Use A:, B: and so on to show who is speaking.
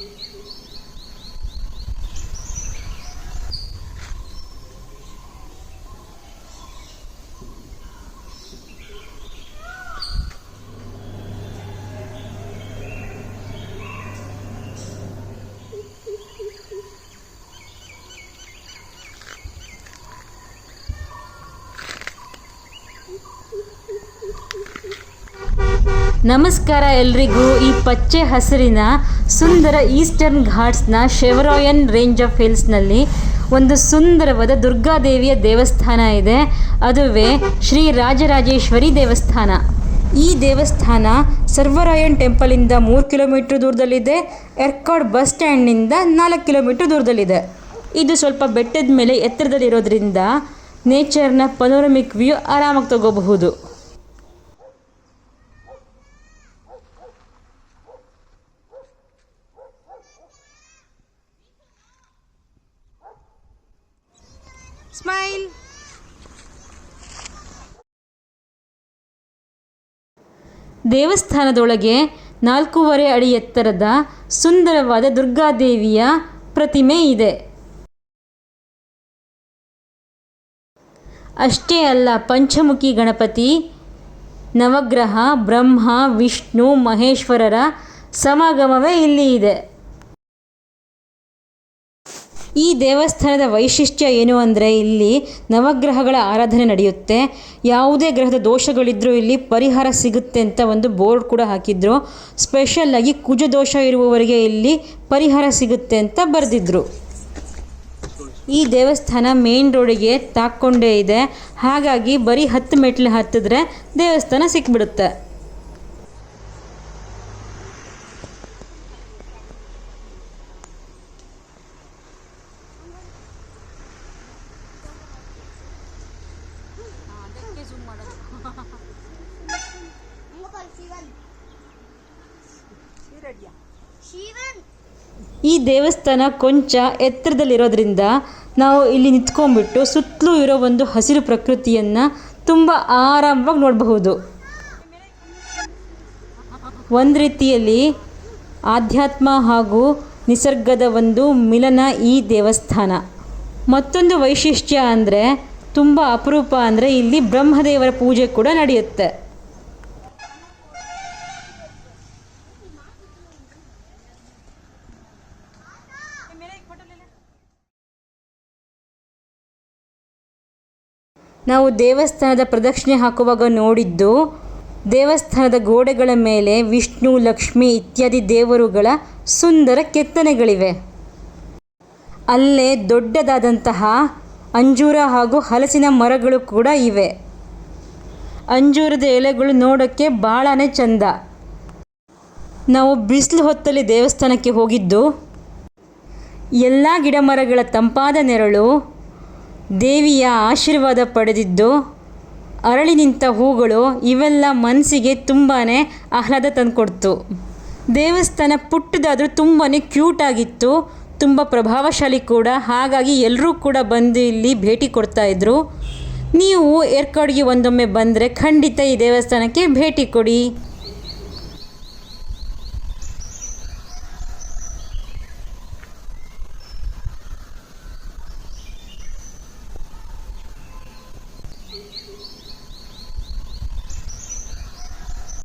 A: Thank you. ನಮಸ್ಕಾರ ಎಲ್ರಿಗೂ. ಈ ಪಚ್ಚೆ ಹಸಿರಿನ ಸುಂದರ ಈಸ್ಟರ್ನ್ ಘಾಟ್ಸ್ನ ಶೆವರಾಯನ್ ರೇಂಜ್ ಆಫ್ ಹಿಲ್ಸ್ನಲ್ಲಿ ಒಂದು ಸುಂದರವಾದ ದುರ್ಗಾದೇವಿಯ ದೇವಸ್ಥಾನ ಇದೆ. ಅದುವೇ ಶ್ರೀ ರಾಜರಾಜೇಶ್ವರಿ ದೇವಸ್ಥಾನ. ಈ ದೇವಸ್ಥಾನ ಸರ್ವರಾಯನ್ ಟೆಂಪಲಿಂದ ಮೂರು ಕಿಲೋಮೀಟ್ರ್ ದೂರದಲ್ಲಿದೆ. ಎರ್ಕಾಡ್ ಬಸ್ ಸ್ಟ್ಯಾಂಡ್ನಿಂದ ನಾಲ್ಕು ಕಿಲೋಮೀಟ್ರ್ ದೂರದಲ್ಲಿದೆ. ಇದು ಸ್ವಲ್ಪ ಬೆಟ್ಟದ ಮೇಲೆ ಎತ್ತರದಲ್ಲಿರೋದ್ರಿಂದ ನೇಚರ್ನ ಪನೋರಮಿಕ್ ವ್ಯೂ ಆರಾಮಾಗಿ ತಗೋಬಹುದು. ದೇವಸ್ಥಾನದೊಳಗೆ ನಾಲ್ಕೂವರೆ ಅಡಿ ಎತ್ತರದ ಸುಂದರವಾದ ದುರ್ಗಾದೇವಿಯ ಪ್ರತಿಮೆ ಇದೆ. ಅಷ್ಟೇ ಅಲ್ಲ, ಪಂಚಮುಖಿ ಗಣಪತಿ, ನವಗ್ರಹ, ಬ್ರಹ್ಮ, ವಿಷ್ಣು, ಮಹೇಶ್ವರರ ಸಮಾಗಮವೇ ಇಲ್ಲಿ ಇದೆ. ಈ ದೇವಸ್ಥಾನದ ವೈಶಿಷ್ಟ್ಯ ಏನು ಅಂದರೆ ಇಲ್ಲಿ ನವಗ್ರಹಗಳ ಆರಾಧನೆ ನಡೆಯುತ್ತೆ. ಯಾವುದೇ ಗ್ರಹದ ದೋಷಗಳಿದ್ದರೂ ಇಲ್ಲಿ ಪರಿಹಾರ ಸಿಗುತ್ತೆ ಅಂತ ಒಂದು ಬೋರ್ಡ್ ಕೂಡ ಹಾಕಿದ್ರು. ಸ್ಪೆಷಲ್ಲಾಗಿ ಕುಜ ದೋಷ ಇರುವವರಿಗೆ ಇಲ್ಲಿ ಪರಿಹಾರ ಸಿಗುತ್ತೆ ಅಂತ ಬರೆದಿದ್ರು. ಈ ದೇವಸ್ಥಾನ ಮೇನ್ ರೋಡಿಗೆ ತಾಕ್ಕೊಂಡೇ ಇದೆ. ಹಾಗಾಗಿ ಬರೀ ಹತ್ತು ಮೆಟ್ಲು ಹತ್ತಿದ್ರೆ ದೇವಸ್ಥಾನ ಸಿಕ್ಬಿಡುತ್ತೆ. ಈ ದೇವಸ್ಥಾನ ಕೊಂಚ ಎತ್ತರದಲ್ಲಿರೋದ್ರಿಂದ ನಾವು ಇಲ್ಲಿ ನಿಂತ್ಕೊಂಡ್ಬಿಟ್ಟು ಸುತ್ತಲೂ ಇರೋ ಒಂದು ಹಸಿರು ಪ್ರಕೃತಿಯನ್ನು ತುಂಬ ಆರಾಮವಾಗಿ ನೋಡಬಹುದು. ಒಂದು ರೀತಿಯಲ್ಲಿ ಆಧ್ಯಾತ್ಮ ಹಾಗೂ ನಿಸರ್ಗದ ಒಂದು ಮಿಲನ ಈ ದೇವಸ್ಥಾನ. ಮತ್ತೊಂದು ವೈಶಿಷ್ಟ್ಯ ಅಂದರೆ ತುಂಬ ಅಪರೂಪ ಅಂದರೆ ಇಲ್ಲಿ ಬ್ರಹ್ಮದೇವರ ಪೂಜೆ ಕೂಡ ನಡೆಯುತ್ತೆ. ನಾವು ದೇವಸ್ಥಾನದ ಪ್ರದಕ್ಷಿಣೆ ಹಾಕುವಾಗ ನೋಡಿದ್ದು, ದೇವಸ್ಥಾನದ ಗೋಡೆಗಳ ಮೇಲೆ ವಿಷ್ಣು, ಲಕ್ಷ್ಮಿ ಇತ್ಯಾದಿ ದೇವರುಗಳ ಸುಂದರ ಕೆತ್ತನೆಗಳಿವೆ. ಅಲ್ಲೇ ದೊಡ್ಡದಾದಂತಹ ಅಂಜೂರ ಹಾಗೂ ಹಲಸಿನ ಮರಗಳು ಕೂಡ ಇವೆ. ಅಂಜೂರದ ಎಲೆಗಳು ನೋಡೋಕ್ಕೆ ಭಾಳನೇ ಚಂದ. ನಾವು ಬಿಸಿಲು ಹೊತ್ತಲ್ಲಿ ದೇವಸ್ಥಾನಕ್ಕೆ ಹೋಗಿದ್ದು, ಎಲ್ಲ ಗಿಡ ಮರಗಳ ತಂಪಾದ ನೆರಳು, ದೇವಿಯ ಆಶೀರ್ವಾದ ಪಡೆದಿದ್ದು, ಅರಳಿ ನಿಂತ ಹೂಗಳು ಇವೆಲ್ಲ ಮನಸ್ಸಿಗೆ ತುಂಬಾ ಆಹ್ಲಾದ ತಂದುಕೊಡ್ತು. ದೇವಸ್ಥಾನ ಪುಟ್ಟದಾದರೂ ತುಂಬಾ ಕ್ಯೂಟ್ ಆಗಿತ್ತು. ತುಂಬ ಪ್ರಭಾವಶಾಲಿ ಕೂಡ. ಹಾಗಾಗಿ ಎಲ್ಲರೂ ಕೂಡ ಬಂದು ಇಲ್ಲಿ ಭೇಟಿ ಕೊಡ್ತಾ ಇದ್ರು. ನೀವು ಏರ್ಕಾಡ್ಗೆ ಒಂದೊಮ್ಮೆ ಬಂದರೆ ಖಂಡಿತ ಈ ದೇವಸ್ಥಾನಕ್ಕೆ ಭೇಟಿ ಕೊಡಿ.